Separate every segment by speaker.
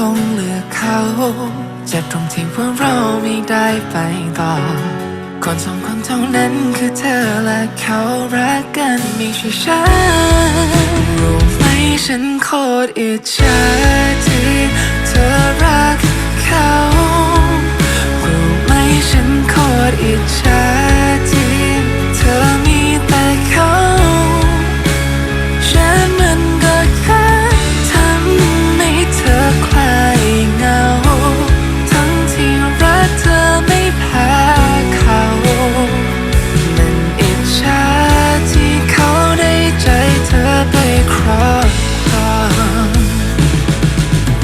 Speaker 1: งคงเลือกเขา เจ็บตรงที่ว่าเราไม่ได้ไปต่อ คนสองคนเท่านั้นคือเธอและเขารักกันไม่ใช่ฉันรู้ไหมฉันโคตรอิจฉา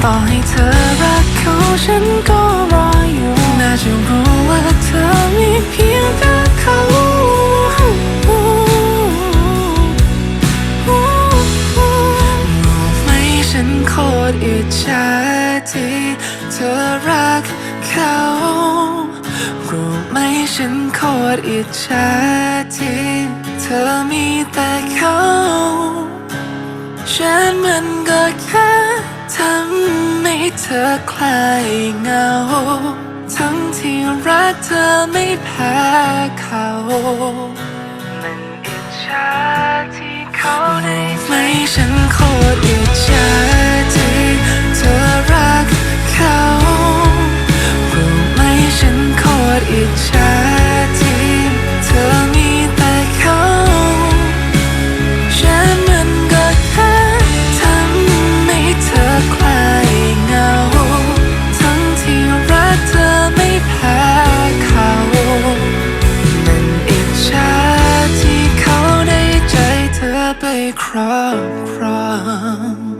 Speaker 1: ต่อให้เธอรักเขาฉันก็รออยู่ น่าจะรู้ว่าเธอมีเพียงแต่เขารู้ไหมฉันโคตรอิจฉาที่เธอรักเขารู้ไหมฉันโคตรอิจฉาที่เธอมีแต่เขา ฉันมันก็แค่ ทำให้เธอคลายเหงา ทั้งที่รักเธอไม่แพ้เขา มันอิจฉาที่เขาได้ไม่ฉันโคตรอิจฉาที่เธอรักเขารู้ไหมฉันโคตรอิจฉา ครั้ง